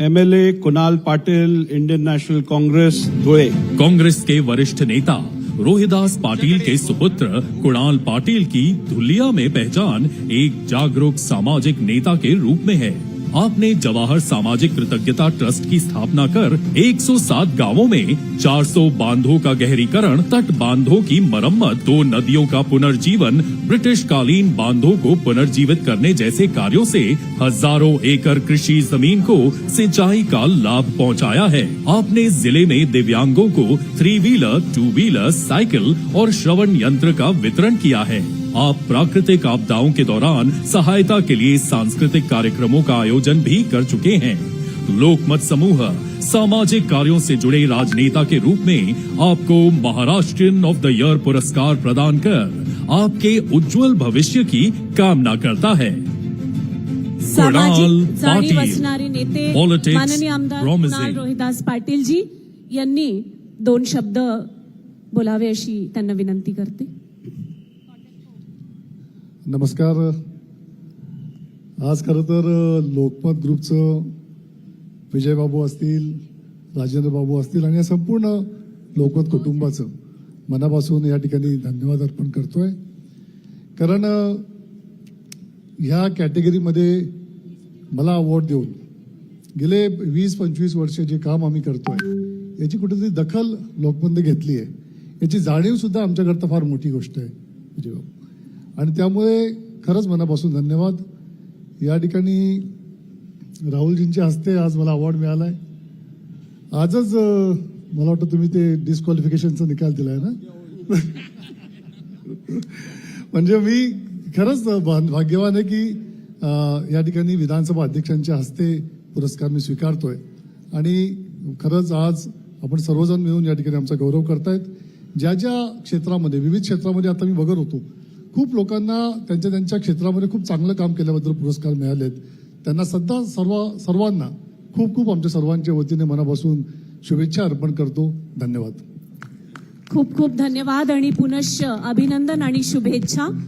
MLA Kunal Patil Indian National Congress धुए Congress के वरिष्ठ नेता रोहिदास पाटिल के सुपुत्र कुणाल पाटिल की धुलिया में पहचान एक जागरूक सामाजिक नेता के रूप में है। आपने जवाहर सामाजिक कृतज्ञता ट्रस्ट की स्थापना कर 107 गाँवों में 400 बांधों का गहरीकरण, तट बांधों की मरम्मत, दो नदियों का पुनर्जीवन ब्रिटिश कालीन बांधों को पुनर्जीवित करने जैसे कार्यों से हज़ारों एकड़ कृषि ज़मीन को सिंचाई का लाभ पहुँचाया है। आपने ज़िले में दिव्यांगों को three wheeler two wheeler cycle और श्रवण यंत्र का वितरण किया है। आप प्राकृतिक आपदाओं के दौरान सहायता के लिए सांस्कृतिक कार्यक्रमों का आयोजन भी कर चुके हैं। लोकमत समूह सामाजिक कार्यों से जुड़े राजनेता के रूप में आपको महाराष्ट्रियन ऑफ़ द ईयर पुरस्कार प्रदान कर आपके उज्जवल भविष्य की कामना करता है। सामाजिक जाणीव पाटील. असणारे नेते माननीय आमदार कुणाल रोहिदास पाटीलजी यांनी दोन शब्द बोलावे अशी त्यांना विनंती करते. नमस्कार. आज खरं तर लोकमत ग्रुपचं विजयबाबू असतील राजेंद्रबाबू असतील आणि या संपूर्ण लोकमत कुटुंबाचं मनापासून या ठिकाणी धन्यवाद अर्पण करतोय. कारण ह्या कॅटेगरीमध्ये मला अवॉर्ड देऊन गेले वीस पंचवीस वर्ष जे काम आम्ही करतोय याची कुठेतरी दखल लोकमतने घेतली आहे याची जाणीवसुद्धा आमच्याकरता फार मोठी गोष्ट आहे विजयबाबू. आणि त्यामुळे खरंच मनापासून धन्यवाद. या ठिकाणी राहुलजींच्या हस्ते आज मला अवॉर्ड मिळाला आहे आजच मला वाटतं तुम्ही ते डिस्क्वालिफिकेशनचा निकाल दिलाय ना? म्हणजे मी खरंच भाग्यवान आहे की या ठिकाणी विधानसभा अध्यक्षांच्या हस्ते पुरस्कार मी स्वीकारतोय. आणि खरंच आज आपण सर्वजण मिळून या ठिकाणी आमचा गौरव करतायत. ज्या ज्या क्षेत्रामध्ये विविध क्षेत्रामध्ये आता मी बघत होतो खूप लोकांना त्यांच्या त्यांच्या क्षेत्रामध्ये खूप चांगलं काम केल्याबद्दल पुरस्कार मिळालेत. त्यांना सध्या सर्व सर्वांना खूप खूप आमच्या सर्वांच्या वतीने मनापासून शुभेच्छा अर्पण करतो. धन्यवाद. खूप खूप धन्यवाद आणि पुनश्च अभिनंदन आणि शुभेच्छा.